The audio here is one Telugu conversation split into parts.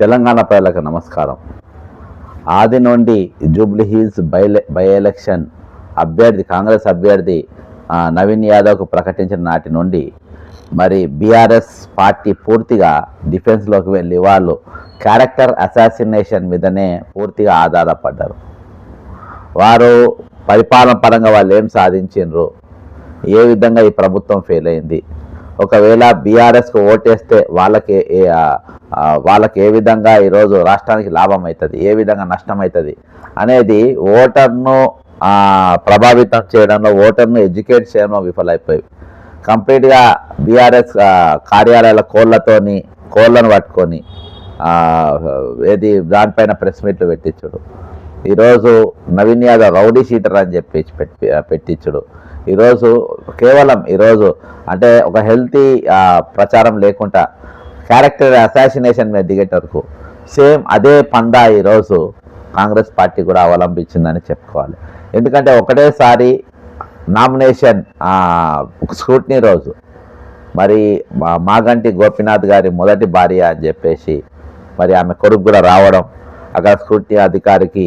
తెలంగాణ ప్రజలకు నమస్కారం. ఆది నుండి Jubilee Hills by by election అభ్యర్థి కాంగ్రెస్ అభ్యర్థి నవీన్ యాదవ్కు ప్రకటించిన నాటి నుండి మరి బీఆర్ఎస్ పార్టీ పూర్తిగా డిఫెన్స్లోకి వెళ్ళి వాళ్ళు క్యారెక్టర్ అసాసినేషన్ మీదనే పూర్తిగా ఆధారపడ్డారు. వారు పరిపాలన పరంగా వాళ్ళు ఏం సాధించిండ్రు? ఏ విధంగా ఈ ప్రభుత్వం ఫెయిల్ అయింది? ఒకవేళ బీఆర్ఎస్కు ఓటేస్తే వాళ్ళకి వాళ్ళకి ఏ విధంగా ఈరోజు రాష్ట్రానికి లాభం అవుతుంది? ఏ విధంగా నష్టం అవుతుంది అనేది ఓటర్ను ప్రభావితం చేయడంలో ఓటర్ను ఎడ్యుకేట్ చేయడంలో విఫలైపోయి కంప్లీట్గా బీఆర్ఎస్ కార్యాలయాల కోళ్ళతోని కోళ్ళను పట్టుకొని ఏది దానిపైన ప్రెస్ మీట్లు పెట్టించుడు. ఈరోజు నవీన్ యాదవ్ రౌడీ షీటర్ అని చెప్పి పెట్టి పెట్టించుడు. ఈరోజు కేవలం ఈరోజు అంటే ఒక హెల్తీ ప్రచారం లేకుండా క్యారెక్టర్ అసాసినేషన్ మీద దిగేటరకు సేమ్ అదే పందా ఈరోజు కాంగ్రెస్ పార్టీ కూడా అవలంబించిందని చెప్పుకోవాలి. ఎందుకంటే ఒకటేసారి నామినేషన్ స్క్రూట్నీ రోజు. మరి మా మాగంటి గోపీనాథ్ గారి మొదటి భార్య అని చెప్పేసి మరి ఆమె కొడుకు కూడా రావడం అక్కడ స్క్రూట్నీ అధికారికి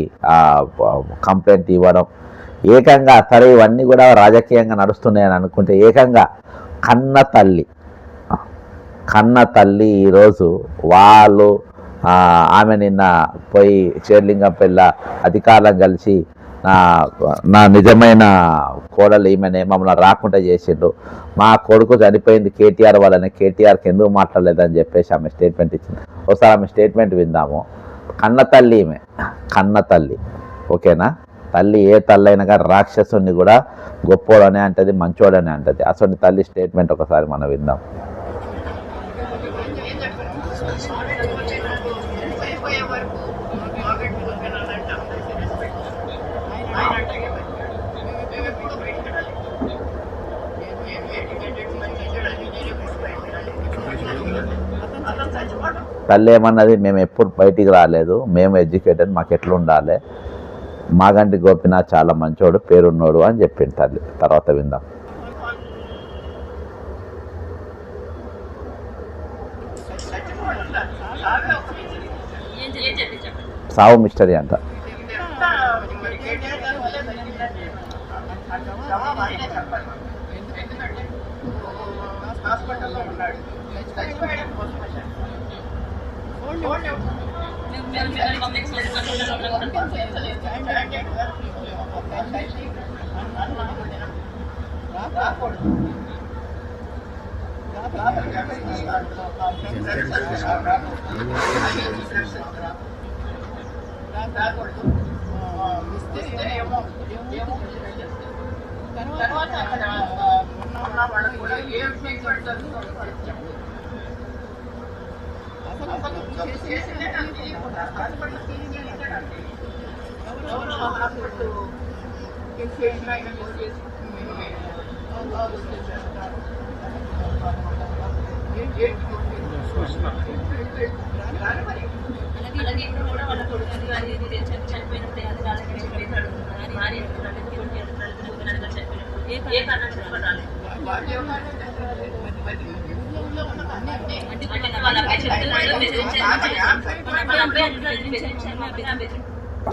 కంప్లైంట్ ఇవ్వడం ఏకంగా సరే ఇవన్నీ కూడా రాజకీయంగా నడుస్తున్నాయని అనుకుంటే ఏకంగా కన్న తల్లి. కన్న తల్లి ఈరోజు వాళ్ళు ఆమె నిన్న పోయి షేర్లింగం పిల్ల అధికారులను కలిసి నా నా నిజమైన కోడలు ఈమెనే మమ్మల్ని రాకుండా చేసిండు మా కొడుకు చనిపోయింది కేటీఆర్ వల్లనే కేటీఆర్కి ఎందుకు మాట్లాడలేదని చెప్పేసి ఆమె స్టేట్మెంట్ ఇచ్చింది. ఒకసారి ఆమె స్టేట్మెంట్ విందాము. కన్న తల్లి ఈమె. కన్న తల్లి. ఓకేనా? తల్లి ఏ తల్లి అయినా కానీ రాక్షసుని కూడా గొప్పోడనే అంటది మంచోడనే అంటది. అసలు తల్లి స్టేట్మెంట్ ఒకసారి మనం విందాం. తల్లి ఏమన్నది మేము ఎప్పుడు బయటికి రాలేదు మేము ఎడ్యుకేటెడ్ మాకు ఎట్లా ఉండాలి మాగంటి గోపినాథ్ చాలా మంచోడు పేరున్నోడు అని చెప్పింది తల్లి. తర్వాత విందాం. సావు మిస్టరీ అంట. హాస్పిటల్లో ఉన్నాడు. చచ్చిపోయాడు పోస్ట్ మార్టం. ఫోన్ ఎవరు? మేము మేము పబ్లిక్ రాకూడదు రాకూడదు ఇస్తే ఏమో ఏమో తర్వాత అక్కడ ఉన్న వాళ్ళకి కూడా ఏం చేయకూడదు అసలు అలాగే ఇప్పుడు కూడా వాళ్ళ కొడుకు అది ఇది తెలిసి చనిపోయినప్పుడు అది రాజకీయ చెప్పేశాడు భార్య చనిపోయినప్పుడు ఏ కారణం చెప్పాలి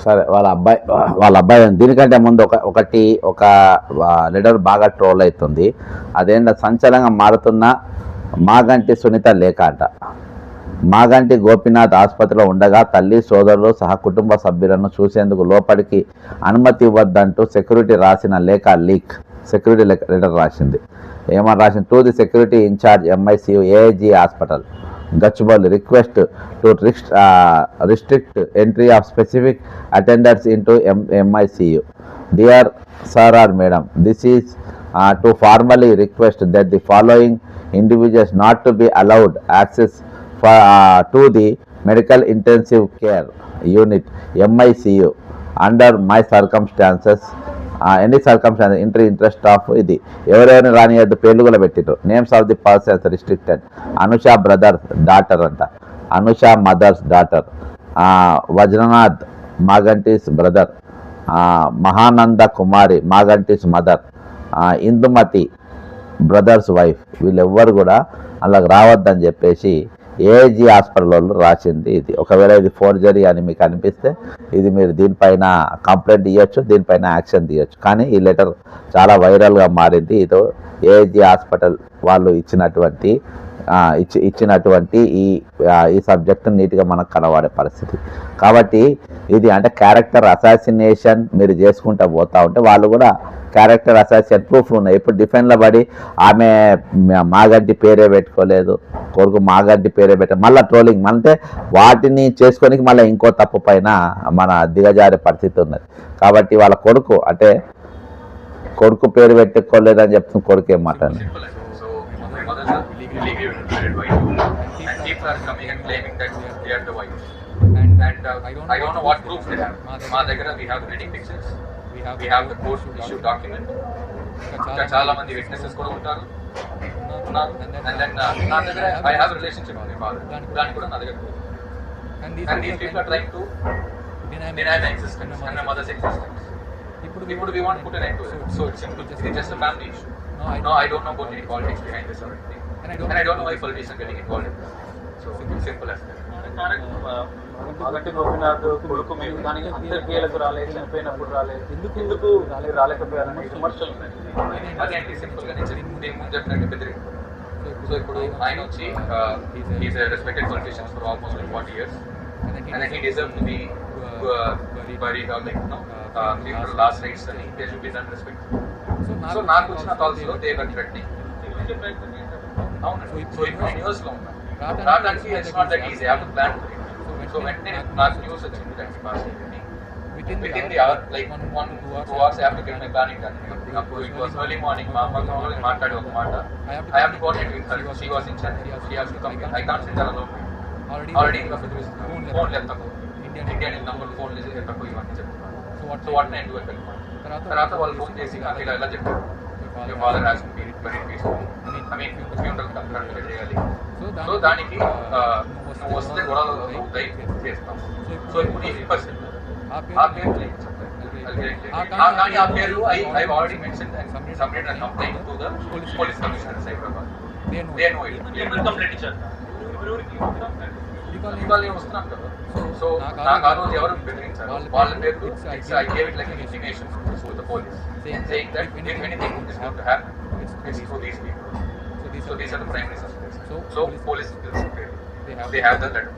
సరే వాళ్ళ అబ్బాయి వాళ్ళ అబ్బాయి దీనికంటే ముందు ఒక ఒకటి ఒక లెటర్ బాగా ట్రోల్ అవుతుంది. అదేంట సంచలనంగా మారుతున్న మాగంటి సునీత లేఖ అంట. మాగంటి గోపీనాథ్ ఆసుపత్రిలో ఉండగా తల్లి సోదరులు సహా కుటుంబ సభ్యులను చూసేందుకు లోపలికి అనుమతి ఇవ్వద్దంటూ సెక్యూరిటీ రాసిన లేఖ లీక్. సెక్యూరిటీ లెటర్ రాసింది. ఏమని రాసింది to the security in-charge MICU AIG hospital Gachibowli request to restrict entry of specific attenders into M MICU dear sir or madam this is to formally request that the following individuals not to be allowed access for, uh, to the medical intensive care unit MICU under my circumstances any circumstance inter interest of ఇది. ఎవరెవరిని రానియద్దు పేర్లు కూడా పెట్టిరు names of the persons restricted Anusha brother's daughter అంట. Anusha mother's daughter Vajranath Maganti's brother Mahananda Kumari Maganti's mother Indumathi brother's wife వీళ్ళెవ్వరు కూడా అలాగ రావద్దని చెప్పేసి ఏజీ హాస్పిటల్ వాళ్ళు రాసింది ఇది. ఒకవేళ ఇది ఫోర్జరీ అని మీకు అనిపిస్తే ఇది మీరు దీనిపైన కంప్లైంట్ ఇవ్వచ్చు దీనిపైన యాక్షన్ తీయొచ్చు. కానీ ఈ లెటర్ చాలా వైరల్గా మారింది. ఇది ఏజీ హాస్పిటల్ వాళ్ళు ఇచ్చినటువంటి ఇచ్చి ఇచ్చినటువంటి ఈ ఈ సబ్జెక్ట్ నీట్గా మనకు కనబడే పరిస్థితి. కాబట్టి ఇది అంటే క్యారెక్టర్ అసాసినేషన్ మీరు చేసుకుంటూ పోతూ ఉంటే వాళ్ళు కూడా క్యారెక్టర్ అసోసియేట్ ప్రూఫ్ ఉన్నాయి. ఇప్పుడు డిఫెండ్ల పడి ఆమె మాగడ్డి పేరే పెట్టుకోలేదు. కొడుకు మాగడ్డి పేరే పెట్ట మళ్ళీ ట్రోలింగ్ అంటే వాటిని చేసుకోనికి మళ్ళీ ఇంకో తప్పు పైన మన దిగజారే పరిస్థితి ఉన్నది. కాబట్టి వాళ్ళ కొడుకు అంటే కొడుకు పేరు పెట్టుకోలేదు అని చెప్తున్న కొడుకు ఏమాట And we have, we have the court issued document. ఇంకా చాలా మంది విట్నెసెస్ కూడా ఉంటారు ఉన్నారు అండ్ దెన్ నా దగ్గర I have relationship with my father దానికి కూడా నా దగ్గర and these, and these people are trying to deny deny my existence and my mother's existence. ఇప్పుడు ఇప్పుడు we want to put an end to it. So it's simple. It's just a family issue. No, I, No, I don't know about any politics behind this or anything. And I don't- and I don't know why politicians Maganti Gopinath కొడుకు మేము దానికి అంతర్క్రియలకు రాలేదు చనిపోయినప్పుడు రాలేదు. ఎందుకు ఎందుకు రాలేదు? రాలేకపోయారని విమర్శలు ఉన్నాయి. సింపుల్గా నేను ముందు చెప్పినట్టు బెదిరింపు సో ఇప్పుడు ఆయన వచ్చి is respected politicians for almost like forty years and he deserve to be buried or like no last rites అని they should be done respect so నాకు వచ్చిన కాల్స్లో దే వర్ థ్రెట్నింగ్ అవును సో ఇప్పుడు న్యూస్లో ఉన్నాను రావడానికి it's not that easy have to plan so వెంటనే నాకు న్యూస్ వచ్చింది దానికి పాస్ అయింది within, within the hour, like one, two hours after getting my planning done. Up it was early morning, మా అమ్మ కావాలి మాట్లాడి ఒక మాట I have to coordinate with her. She was in Chennai. She has to come here. I can't send her alone. already, Already ఇంకా ఫోన్ లేదు తక్కువ ఇండియన్ నంబర్ ఫోన్ లేదు తక్కువ ఇవన్నీ చెప్తున్నాను So what, సో వాట్ నేను డూ ఎక్కడ తర్వాత తర్వాత వాళ్ళు ఫోన్ చేసి నాకు ఇలా ఇలా చెప్పారు I mean, funeral కరెక్ట్గా చేయాలి సో దానికి నువ్వు వస్తే దయ చేస్తాం సో ఇప్పుడు ఈ పర్సెంట్ ఆ ఆ పేరు పేరు ఆ ఆ కానీ ఆ పేరు I I already mention submit and complaint to the police commissioner Cyberabad they know they it. Know it complaint ఇచ్చారు కదా సో నాకు ఆ రోజు ఎవరు బెదిరించారు వాళ్ళ పేరు I gave it like intimation the police saying that if anything is going to happen it's to these people so these so these are the primary suspects so police- police they have the letter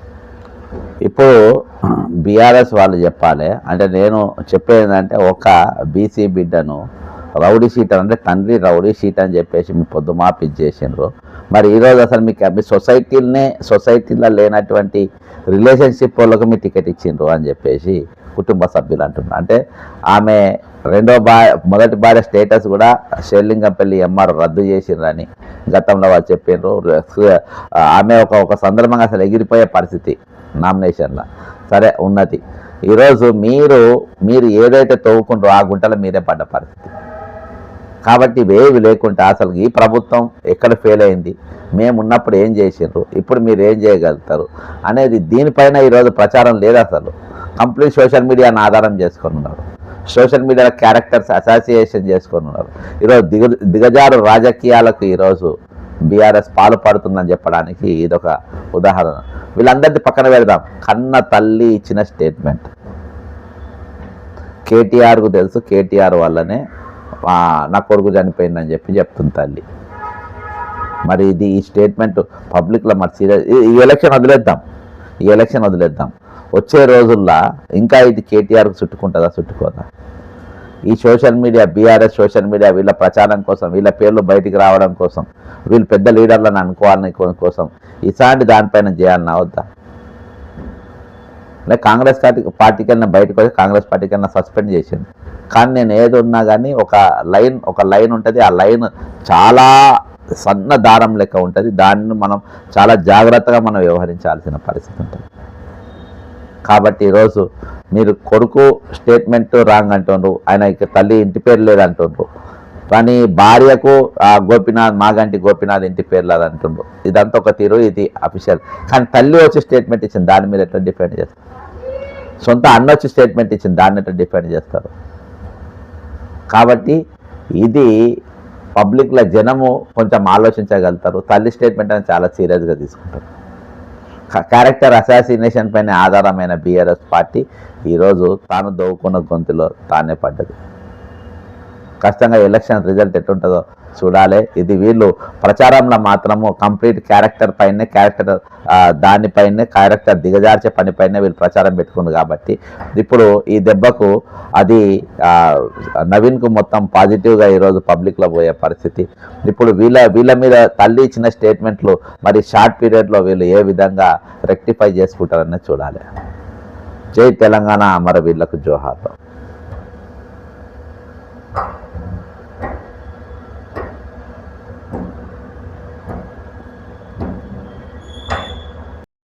ఇప్పుడు బీఆర్ఎస్ వాళ్ళు చెప్పాలి. అంటే నేను చెప్పేది ఏంటంటే ఒక బీసీ బిడ్డను రౌడీ సీట్ అంటే తండ్రి రౌడీ సీట్ అని చెప్పేసి మీ పొద్దు మాపిచ్చేసిండ్రు మరి ఈరోజు అసలు మీకు మీ సొసైటీలనే సొసైటీలో లేనటువంటి రిలేషన్షిప్ వాళ్ళకు మీ టికెట్ ఇచ్చిండ్రు అని చెప్పేసి కుటుంబ సభ్యులు అంటున్నారు. అంటే ఆమె రెండో భార్య మొదటి భార్య స్టేటస్ కూడా షేర్లింగంపల్లి ఎంఆర్ రద్దు చేసిండ్రని గతంలో వాళ్ళు చెప్పిండ్రు ఆమె ఒక ఒక సందర్భంగా అసలు ఎగిరిపోయే పరిస్థితి నామినేషన్లో. సరే ఉన్నది. ఈరోజు మీరు మీరు ఏదైతే తవ్వుకుంటారో ఆ గుంటలో మీరే పడ్డ పరిస్థితి. కాబట్టి ఇవేవి లేకుంటే అసలు ఈ ప్రభుత్వం ఎక్కడ ఫెయిల్ అయింది? మేము ఉన్నప్పుడు ఏం చేసిండ్రు ఇప్పుడు మీరు ఏం చేయగలుగుతారు? అనేది దీనిపైన ఈరోజు ప్రచారం లేదు అసలు. కంప్లీట్ సోషల్ మీడియాను ఆధారం చేసుకొని ఉన్నారు. సోషల్ మీడియాలో క్యారెక్టర్స్ అసోసియేషన్ చేసుకొని ఉన్నారు. ఈరోజు దిగ దిగజారు రాజకీయాలకు ఈరోజు బీఆర్ఎస్ పాల్పడుతుందని చెప్పడానికి ఇదొక ఉదాహరణ. వీళ్ళందరినీ పక్కన పెడదాం. కన్న తల్లి ఇచ్చిన స్టేట్మెంట్. కేటీఆర్కు తెలుసు కేటీఆర్ వల్లనే నా కొడుకు చనిపోయిందని చెప్పి చెప్తుంది తల్లి. మరి ఇది ఈ స్టేట్మెంట్ పబ్లిక్లో మరి సీరియస్ ఈ ఎలక్షన్ వదిలేద్దాం. ఈ ఎలక్షన్ వదిలేద్దాం. వచ్చే రోజుల్లో ఇంకా ఇది కేటీఆర్కు చుట్టుకుంటుందా చుట్టుకోదా? ఈ social media BRS social media వీళ్ళ ప్రచారం కోసం వీళ్ళ పేర్లు బయటికి రావడం కోసం వీళ్ళు పెద్ద లీడర్లను అనుకోవాలని కోసం ఇలాంటి దానిపైన చేయాలని వద్దా లేదా కాంగ్రెస్ పార్టీ పార్టీ కన్నా బయటకు వచ్చి కాంగ్రెస్ పార్టీ కన్నా సస్పెండ్ చేసింది. కానీ నేను ఏది ఉన్నా కానీ ఒక లైన్ ఒక లైన్ ఉంటుంది. ఆ లైన్ చాలా సన్న దారం లెక్క ఉంటుంది. దానిని మనం చాలా జాగ్రత్తగా మనం వ్యవహరించాల్సిన పరిస్థితి ఉంటుంది. కాబట్టి ఈరోజు మీరు కొడుకు స్టేట్మెంట్ రాంగ్ అంటుండ్రు. ఆయన ఇక తల్లి ఇంటి పేరు లేదు అంటుండ్రు. కానీ భార్యకు ఆ గోపినాథ్ మాగంటి గోపినాథ్ ఇంటి పేరు లేదు అంటుండ్రు. ఇదంతా ఒక తీరు ఇది అఫీషియల్. కానీ తల్లి వచ్చి స్టేట్మెంట్ ఇచ్చింది దాని మీద ఎట్లా డిపెండ్ చేస్తారు? సొంత అన్న వచ్చి స్టేట్మెంట్ ఇచ్చింది దాన్ని ఎట్లా డిపెండ్ చేస్తారు? కాబట్టి ఇది పబ్లిక్లో జనము కొంచెం ఆలోచించగలుగుతారు. తల్లి స్టేట్మెంట్ అని చాలా సీరియస్గా తీసుకుంటారు. క్యారెక్టర్ అసాసినేషన్ పైన ఆధారమైన బీఆర్ఎస్ పార్టీ ఈరోజు తాను దోవుకున్న గొంతులో తానే పడ్డది. ఖచ్చితంగా ఎలక్షన్ రిజల్ట్ ఎట్టుంటుందో చూడాలి. ఇది వీళ్ళు ప్రచారంలో మాత్రము కంప్లీట్ క్యారెక్టర్ పైనే క్యారెక్టర్ దానిపైనే క్యారెక్టర్ దిగజార్చే పనిపైనే వీళ్ళు ప్రచారం పెట్టుకుంది కాబట్టి ఇప్పుడు ఈ దెబ్బకు అది నవీన్కు మొత్తం పాజిటివ్గా ఈరోజు పబ్లిక్లో పోయే పరిస్థితి. ఇప్పుడు వీళ్ళ వీళ్ళ మీద తల్లి ఇచ్చిన స్టేట్మెంట్లు మరి షార్ట్ పీరియడ్లో వీళ్ళు ఏ విధంగా రెక్టిఫై చేసుకుంటారనేది చూడాలి. జై తెలంగాణ అమర వీళ్ళకు